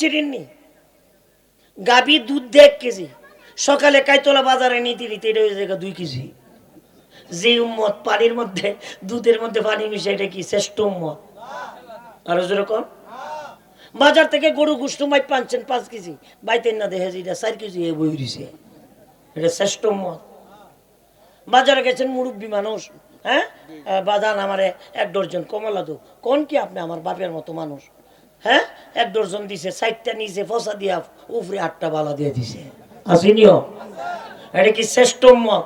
চিনেননি? গাবি দুধ দেয় এক কেজি। সকালে কাইতলা বাজারে নিতে নিতে এটা যায় দুই কেজি। যে উম্মত, পানির মধ্যে, দুধের মধ্যে পানি মিশে এটা কি শ্রেষ্ঠ উম্মত? আরও যেরকম বাজার থেকে গরু গুষ্ঠ মাই পাঁচছেন পাঁচ কেজি। বাইতেন না দেখে এটা চার কেজি এ বই দিছে এটা শ্রেষ্ঠ উম্মত। বাজারে গেছেন মুরব্বী মানুষ হ্যাঁ? বাদান আমারে এক ডর্জন কমলা দো। কোন কি আপনি আমার বাপের মতো মানুষ? হ্যাঁ? এক ডর্জন দিছে সাইডটা নিচে ফসা দিয়া উপরে আটটা বালা দিয়ে দিছে। আসিনিও? এটা কি শ্রেষ্ঠ মত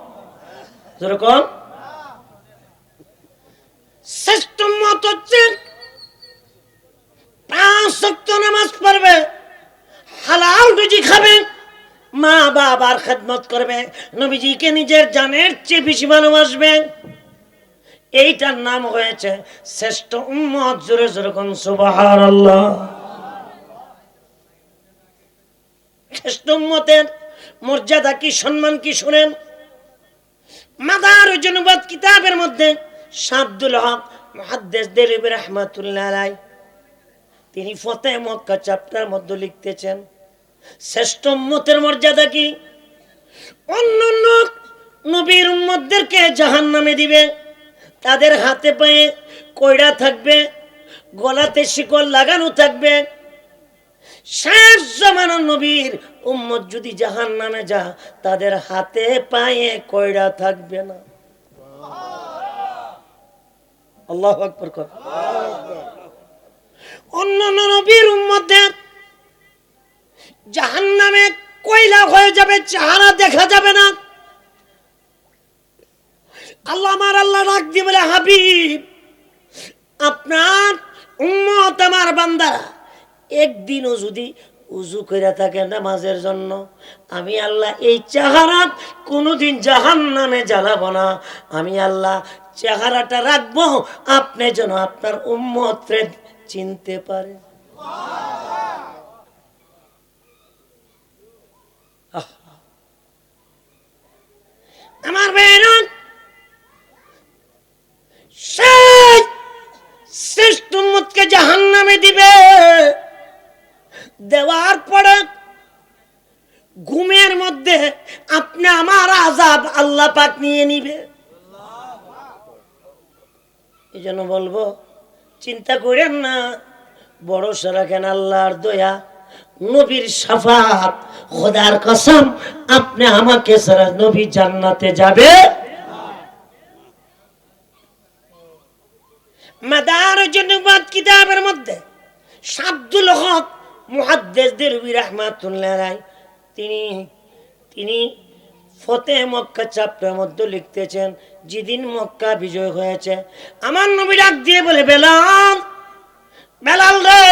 যেরকম শ্রেষ্ঠ মত হচ্ছে পাঁচ শক্ত নামাজ পড়বে, হালাল রুজি খাবে মা বাবার খেদমত করবে, নবীজিকে নিজের জানের চেয়ে বেশি ভালোবাসবে। এইটার নাম হয়েছে শ্রেষ্ঠ উম্মত জোরে জোরে কোন সুবহানাল্লাহ। শ্রেষ্ঠ উম্মতের মর্যাদা কি, সম্মান কি শুনেন? মাদার জনবাদ কিতাবের মধ্যে হক রহমাতুল্লাহ আলাই তিনি ফতে মক্কা চ্যাপ্টার মধ্যে লিখতেছেন, শ্রেষ্ঠ উম্মতের মর্যাদা কি? অন্য অন্য নবীর উম্মতদেরকে জাহান নামে দিবে। তাদের হাতে পায়ে কইড়া থাকবে, গলাতে শিকল লাগানো থাকবে। শেষ জামানার নবীর উম্মত যদি জাহান নামে যা তাদের হাতে পায়ে কইড়া থাকবে না। আল্লাহ আকবর কর। অন্যান্য নবীর উম্মতদের জাহান নামে কয়লা হয়ে যাবে, চেহারা দেখা যাবে না। আল্লাহ আমার আল্লাহ ডাক দিয়ে বলে, হাবিব, আপনার উম্মত আমার বান্দারা, একদিনও যদি উজু করে থাকে নামাজের জন্য, আমি আল্লাহ এই চেহারা কোনোদিন জাহান নামে জ্বালাবো না। আমি আল্লাহ চেহারাটা রাখব, আপনি যেন আপনার উম্মতরে চিনতে পারে আমার বেরন আজাব আল্লাহ পাক নিয়ে নিবে। এই জন্য বলব, চিন্তা করেন না বড় রাখেন আল্লাহর দয়া, নবীর সাফাত, খোদার কসম, আপনি আমাকে সারা নবী জান্নাতে যাবে। কিতাবের মধ্যে শাব্দুল হক মুহাদ্দেস দেরবি রহমাতুল্লাহ রায় তিনি তিনি ফতে মক্কা চাপটার মধ্যে লিখতেছেন, যেদিন মক্কা বিজয় হয়েছে। আমার নবী ডাক দিয়ে বলে, বেলাল বেলাল রে,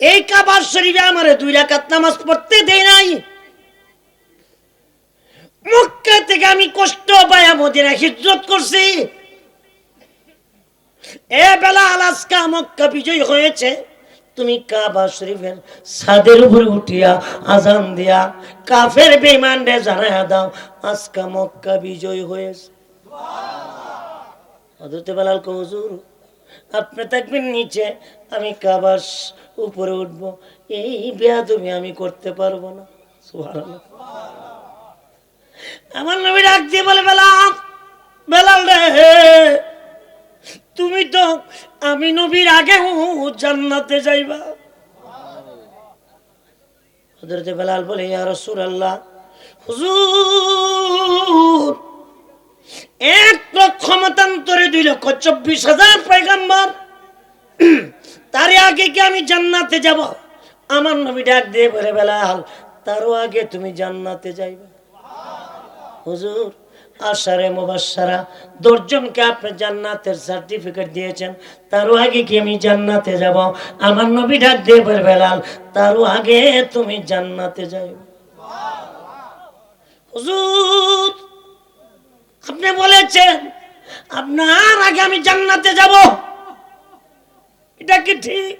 এই কাবার শরীফে আমার দুই রাকাত নামাজ পড়তে দেয় নাই। মক্কা থেকে আমি কষ্ট পায়া মদিনা হিজরত করছি। এ বেলা আলাস্কা মক্কা বিজয় হয়েছে। তুমি কাবা শরীফের ছাদের উপরে উঠিয়া আজান দিয়া কাফের বেমান রে জানায়া দাও, আজকা মক্কা বিজয় হয়েছে। বেলাল আপনি থাকবেন নিচে, আমি কাবার উপরে উঠবো। এই বেয়া তুমি আমি করতে পারব না। আমার নবী ডাক দিয়ে বলে, বেলাল বেলাল রে তুমি তো আমি নবীর আগে জান্নাতে যাইবা। হজরতে বেলাল বলে, ইয়া রাসূলুল্লাহ, হুজুর, এক লক্ষ মতান্তরে দুই লক্ষ চব্বিশ হাজার পয়গাম্বর, তার আগে কি আমি জান্নাতে যাব? আমার নবী ডাক দিয়ে বলে, বেলাল, তারও আগে তুমি জান্নাতে যাইবা। হুজুর আশারে মুবাসারা দশজনকে আপনি জান্নাতের সার্টিফিকেট দিয়েছেন, তারও আগে কি আমি জান্নাতে যাব? আমার নবী ডাক দিয়ে বলে, বেলাল, তারও আগে তুমি জান্নাতে যাইবে হুজুর, আপনি বলেছেন, আপনার আগে আমি জান্নাতে যাব। এটা কি ঠিক?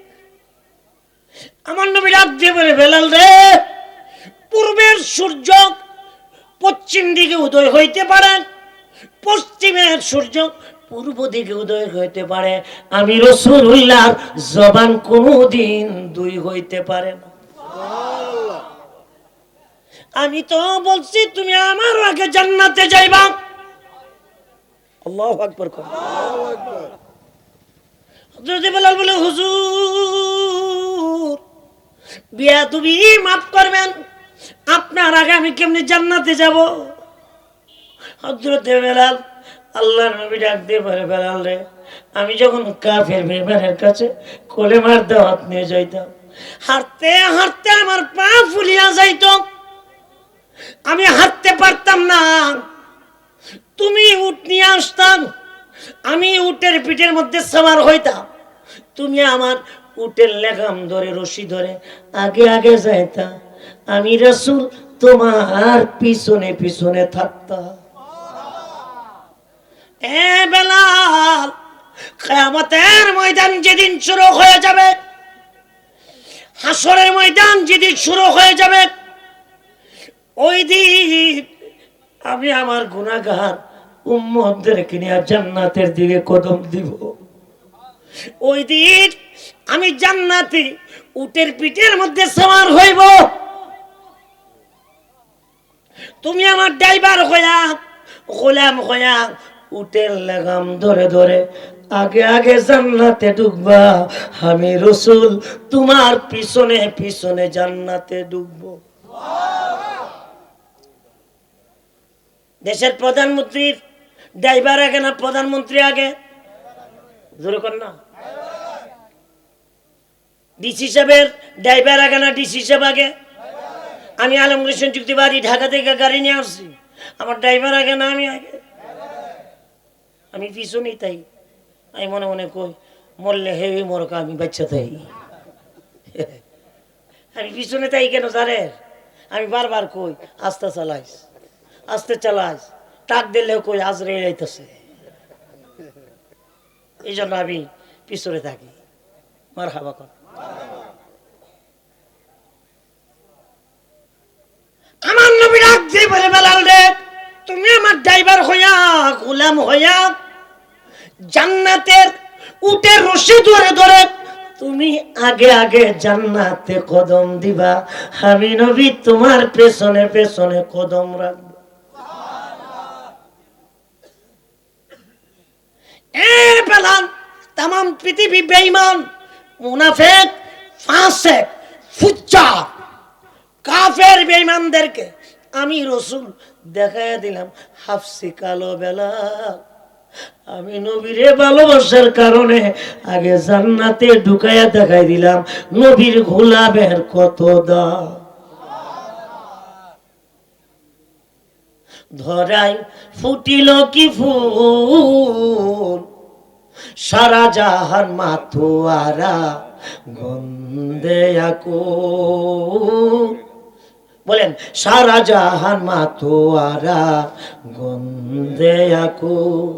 আমার নবী ডাক দিয়ে বলে, বেলাল রে, পূর্বের সূর্য পশ্চিম দিকে উদয় হইতে পারে, পশ্চিমের সূর্য পূর্ব দিকে উদয় হইতে পারে। আমি রসুল্লাহ জবান কোনোদিন দুই হইতে পারে না। আমি তো বলছি, তুমি আমার আগে জান্নাতে যাইবা। আল্লাহ বেলাল বলে, হুজুর বিয়া তুমি মাফ করবেন। আপনার আগে আমি কেমনি জান্নাতে যাব? হযরত বেলাল, আল্লাহর নবী ডাক দিয়ে বলে, বেলাল রে, আমি যখন কাফের বেমানের কাছে কোলেমার দাওয়াত নিয়ে যাইতাম। হাঁটতে হাঁটতে আমার পা ফুলিয়া যাইত। আমি হাঁটতে পারতাম না। তুমি উঠ নিয়ে আসতাম। আমি উটের পিঠের মধ্যে সামার হইতাম। তুমি আমার উটের লেগাম ধরে, রশি ধরে আগে আগে যাইতা। আমি রসুল, তোমার পিছনে পিছনে থাকতাম। ওই দিন আমি আমার গুণাগার উম্মতদেরকে নিয়ে জান্নাতের দিকে কদম দিব। ওই দিন আমি জান্নাতে উটের পিঠের মধ্যে সবার হইব। তুমি আমার ড্রাইভার হইয়া, গোলাম হইয়া উটের লাগাম ধরে ধরে আগে আগে জান্নাতে ঢুকবা আমি রসুল, তোমার পিছনে পিছনে জান্নাতে ঢুকবো দেশের প্রধানমন্ত্রীর ড্রাইভার আগে না প্রধানমন্ত্রী আগে? জোরে কর না। ডিসি সাহেবের ড্রাইভার আগে না ডিসি সাহেব আগে? আমি আলমগুলি সংযুক্তি বাড়ি ঢাকা থেকে গাড়ি নিয়ে আসছি। আমার ড্রাইভার আগে না, আমি আগে। আমি পিছনেই তাই। আমি মনে মনে কই, মরলে হেভি মরকা আমি বাচ্চা তাই। আমি পিছনে তাই কেন স্যারের আমি বারবার কই, আস্তে চালাইস আস্তে চালাইস। টাক দিলেও কই, আজরে যাইতেছে। এই জন্য আমি পিছনে থাকি। মার হাবা কর আমার বলে রে। তুমি আমার ড্রাইভার হইয়া, গোলাম হইয়া, জান্নাতের উটের রশি ধরে ধরে তুমি আগে আগে জান্নাতে কদম দিবা। আমি নবী তোমার পেছনে পেছনে কদম রাখব। মুনাফেক, ফাসেক কাফের বেঈমানদেরকে আমি রসুল দেখায় দিলাম, হাফসি কালো বেলা। আমি নবীরে ভালোবাসার কারণে আগে জান্নাতে ঢুকাইয়া দেখাই দিলাম, নবীর গোলাপের কত দা ধরাই ফুটিল কি ফুল, সারা জাহান মাথুয়ারা গন্ধে আকুল। বলেন, সারা জাহান মাথুয়ারা গন্ধে আকুল।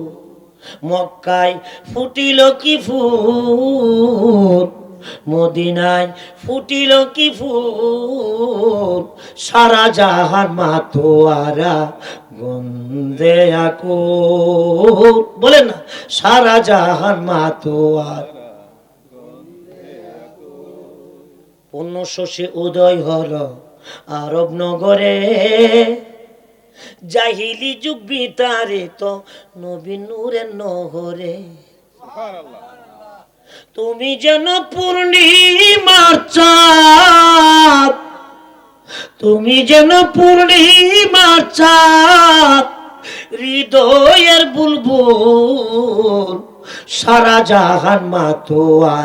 মক্কায় ফুটিল কি ফুল? মদিনায় ফুটিল কি ফুল? সারা জাহান মাথোয়ারা গন্ধে আকুল। বলেন না, সারা জাহান মাথোয়ার পূর্ণ শশী উদয় হলো। আরব নগরে জাহিলি যুগ বিতারিত নবীন নূরের নহরে। তুমি যেন পূর্ণিমার চাঁদ, তুমি যেন পূর্ণিমার চাঁদ, হৃদয়ের বুলবুল সারা জাহান মাতোয়ার